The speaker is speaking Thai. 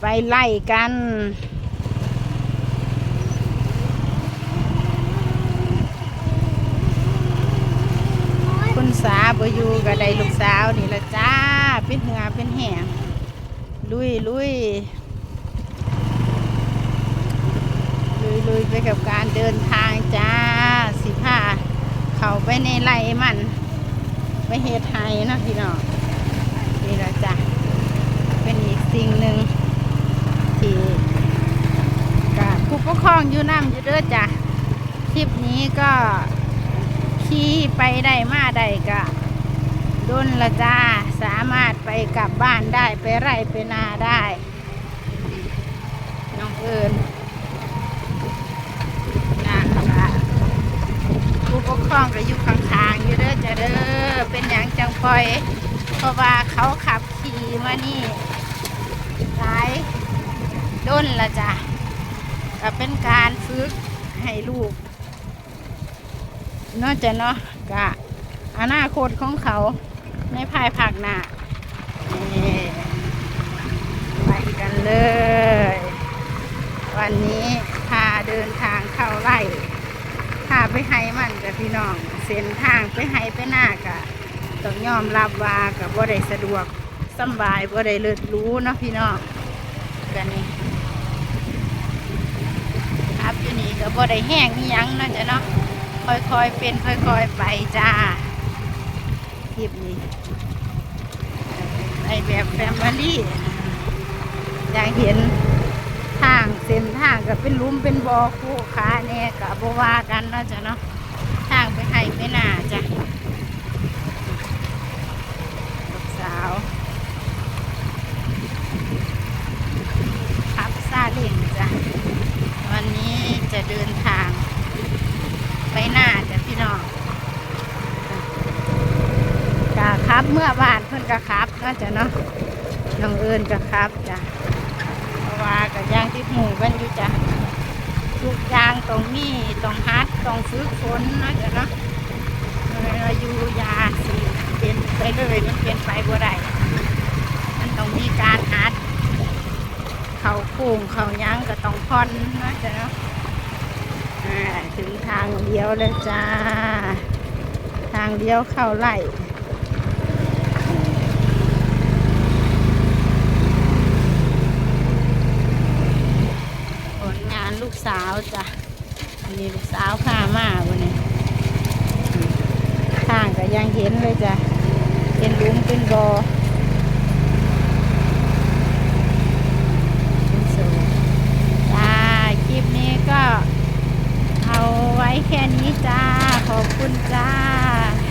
ไปไล่กัน คุณสาบอยู่กับได้ลูกสาวนี่ละจ้า เป็นเหงือเป็นแหงลุยลุยลุยลุยไปกับการเดินทางจ้าสิผ้าเขาไปในไร่มัน ไปเฮ็ดไห้เนะพี่น้องนี่ละจ้ะเป็นอีกสิ่งหนึ่งที่กับผู้ ปกครองอยู่น้ำอยู่เด้อจ้ะคลิปนี้ก็ขี่ไปได้มาได้ก็ดุนละจ้าสามารถไปกลับบ้านได้ไปไร่ไปนาได้น้องเอิญนั่นละผู้ปกครองก็อยู่ข้างๆอยู่เด้อจ้ะเด้อเป็นอย่างจังปล่อยเพราะว่าเขาขับขี่มานี่หลายด้นละจ้ะ ก็เป็นการฝึกให้ลูกนอกจากเนาะกะอนาคตของเขาในภายภาคหน้าไปกันเลย วันนี้พาเดินทางเข้าไร่พาไปให้มันกับพี่น้อง เส้นทางไปให้ไปหน้ากะต้องยอมรับว่ากับว่าได้สะดวกสบายว่าได้เลิศรู้เนาะพี่น้องกันนี่ครับอยู่นี่ ก็บ่ได้แห้งนี่ยังเนาะจ้ะเนาะค่อยๆเป็นค่อยๆไปจ้าคลิปนี้ในแบบแฟมิลี่อยากเห็นทางเส้นทางก็เป็นลุมเป็นบ่อคู่ขาเนี่ยก็บ่ว่ากันเนาะจ้ะเนาะทางไปให้ไปหน้าจ้ะ ลูกสาวขับซาเล้งจ้ะ วันนี้จะ เดินทาง ไปหน้าจ้ะพี่น้องกะครับเมื่อบานเพิ่นกระครับเนาจะเนาะน้องเอิญกระครับจ้ะเพราะว่ากับย่างที่หมู่กันอยู่จ้ะทุกอย่างตรงนี้ต้องฮัดต้องฝึกฝนเนาะจ้ะเนาะอายุยาสิเป็นไปเลยมันเป็นไปบ่ได้มันต้องมีการอัดเขาโค้งเขายั้งก็ต้องพอนนะจ๊ะเนาะ ถึงทางเลี้ยวแล้วจ้า ทางเลี้ยวเข้าไร่ผลงานลูกสาวจ้ะอันนี้ลูกสาวพามาวันนี้ข้างก็ยังเห็นเลยจ้ะ เป็นลุมเป็นบ่อ